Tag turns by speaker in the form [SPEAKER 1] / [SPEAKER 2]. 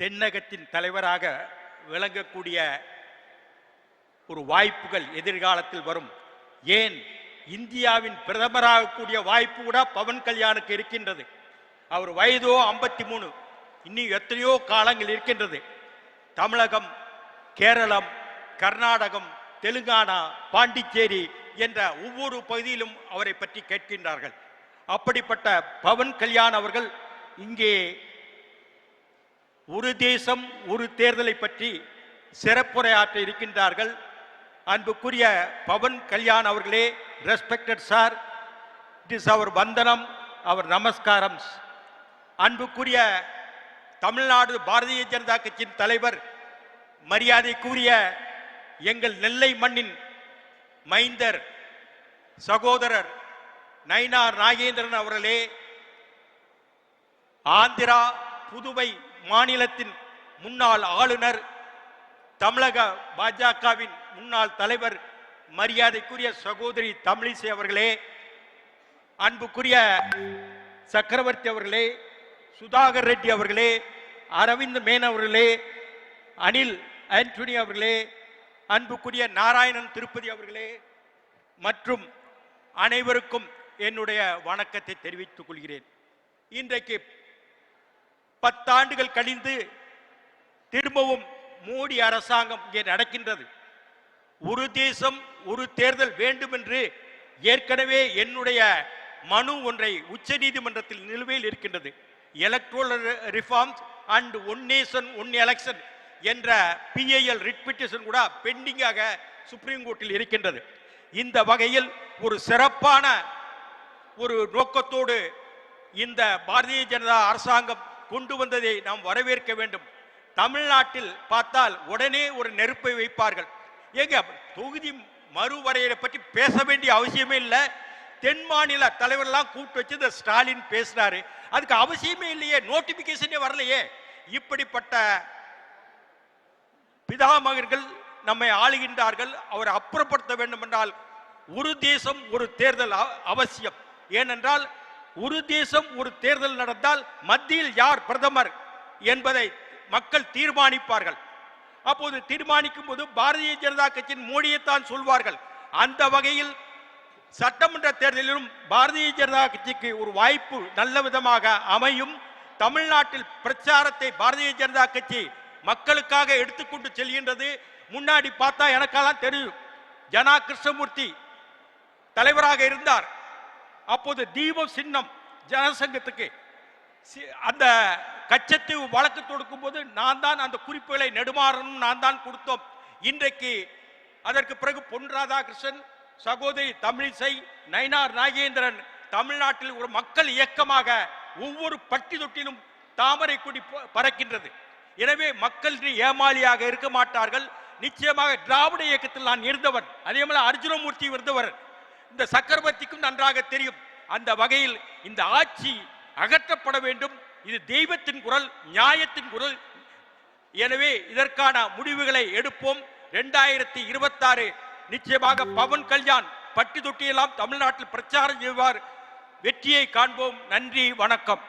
[SPEAKER 1] தென்னகத்தின் தலைவராக விளங்கக்கூடிய ஒரு வாய்ப்புகள் எதிர்காலத்தில் வரும். ஏன்? இந்தியாவின் பிரதமராகக்கூடிய வாய்ப்பு கூட பவன் கல்யாணுக்கு இருக்கின்றது. அவர் வயதோ ஐம்பத்தி மூணு இன்னும் எத்தனையோ காலங்கள் இருக்கின்றது. தமிழகம் கேரளம் கர்நாடகம் தெலுங்கானா பாண்டிச்சேரி என்ற ஒவ்வொரு பகுதியிலும் அவரை பற்றி கேட்கின்றார்கள். அப்படிப்பட்ட பவன் கல்யாண் அவர்கள் இங்கே ஒரு தேசம் ஒரு தேர்தலை பற்றி சிறப்புரையாற்ற இருக்கின்றார்கள். அன்புக்குரிய பவன் கல்யாண் அவர்களே respected sir it is our வந்தனம் அவர் நமஸ்காரம். அன்புக்குரிய தமிழ்நாடு பாரதிய ஜனதா கட்சியின் தலைவர் மரியாதைக்குரிய எங்கள் நெல்லை மண்ணின் மைந்தர் சகோதரர் நயினார் நாகேந்திரன் அவர்களே ஆந்திரா புதுவை மாநிலத்தின் முன்னாள் ஆளுநர் தமிழக பாஜகவின் முன்னாள் தலைவர் மரியாதைக்குரிய சகோதரி தமிழிசை அவர்களே அன்புக்குரிய சக்கரவர்த்தி அவர்களே சுதாகர் ரெட்டி அவர்களே அரவிந்த் மேன் அவர்களே அனில் ஆண்டனி அவர்களே அன்புக்குரிய நாராயணன் திருப்பதி அவர்களே மற்றும் அனைவருக்கும் என்னுடைய வணக்கத்தை தெரிவித்துக் கொள்கிறேன். இன்றைக்கு பத்தாண்டுகள் கழிந்து திரும்பவும் மோடி அரசாங்கம் இங்கே நடக்கின்றது. ஒரு தேசம் ஒரு தேர்தல் வேண்டும் என்று ஏற்கனவே என்னுடைய மனு ஒன்றை உச்ச நீதிமன்றத்தில் நிலுவையில் இருக்கின்றது. Electoral reforms and one nation one election என்ற பிஐஎல் ரிட்பிட்டேஷன் கூட பெண்டிங்காக சுப்ரீம் கோர்ட்டில் இருக்கின்றது. இந்த வகையில் ஒரு சிறப்பான ஒரு நோக்கத்தோடு இந்த பாரதிய ஜனதா அரசாங்கம் கொண்டு வந்ததை நாம் வரவேற்க வேண்டும். தமிழ்நாட்டில் பார்த்தால் உடனே ஒரு நெருப்பை வைப்பார்கள். ஏங்க தொகுதி மறுவரையறை பற்றி பேச வேண்டிய அவசியமே இல்லை. தென் மாநில தலைவர்லாம் கூப்பிட்டு வச்சு இந்த ஸ்டாலின் பேசினாரு அதுக்கு அவசியமே இல்லையே நோட்டிபிகேஷனே வரலையே. இப்படிப்பட்ட பிதாமகர்கள் நம்மை ஆளுகின்றார்கள். அவரை அப்புறப்படுத்த வேண்டும் என்றால் ஒரு தேசம் ஒரு தேர்தல் அவசியம். ஏனென்றால் ஒரு தேசம் ஒரு தேர்தல் நடந்தால் மத்தியில் யார் பிரதமர் என்பதை மக்கள் தீர்மானிப்பார்கள். அப்போது தீர்மானிக்கும் போது பாரதிய ஜனதா கட்சியின் மோடியைத்தான் சொல்வார்கள். அந்த வகையில் சட்டமன்ற தேர்தலிலும் பாரதிய ஜனதா கட்சிக்கு ஒரு வாய்ப்பு நல்ல விதமாக அமையும். தமிழ்நாட்டில் பிரச்சாரத்தை பாரதிய ஜனதா கட்சி மக்களுக்காக எடுத்துக்கொண்டு செல்கின்றது. முன்னாடி பார்த்தா எனக்கெல்லாம் தெரியும். ஜனா கிருஷ்ணமூர்த்தி தலைவராக இருந்தார். அப்போது தீப சின்னம் ஜனசங்கத்துக்கு. சி- அந்த கச்சத்தீவு வழக்கு தொடுக்கும் போது நான் தான் அந்த குறிப்புகளை நெடுமாறனும் நான் தான் கொடுத்தோம். இன்றைக்கு அதற்கு பிறகு பொன் ராதாகிருஷ்ணன் சகோதரி தமிழிசை நயினார் நாகேந்திரன் தமிழ்நாட்டில் ஒரு மக்கள் இயக்கமாக ஒவ்வொரு பட்டி தொட்டிலும் தாமரை கொடி ப- பறக்கின்றது. எனவே மக்கள் ஏமாளியாக இருக்க மாட்டார்கள். நிச்சயமாக திராவிட இயக்கத்தில் நான் இருந்தவன் அதே போல அர்ஜுனமூர்த்தி இருந்தவர். இந்த சக்கரவர்த்திக்கும் நன்றாக தெரியும். அந்த வகையில் இந்த ஆட்சி அகற்றப்பட வேண்டும். இது தெய்வத்தின் குரல் நியாயத்தின் குரல். எனவே இதற்கான முடிவுகளை எடுப்போம். இரண்டாயிரத்தி இருபத்தாறு நிச்சயமாக பவன் கல்யாண் பட்டி தொட்டியெல்லாம் தமிழ்நாட்டில் பிரச்சாரம் செய்வார். வெற்றியை காண்போம். நன்றி வணக்கம்.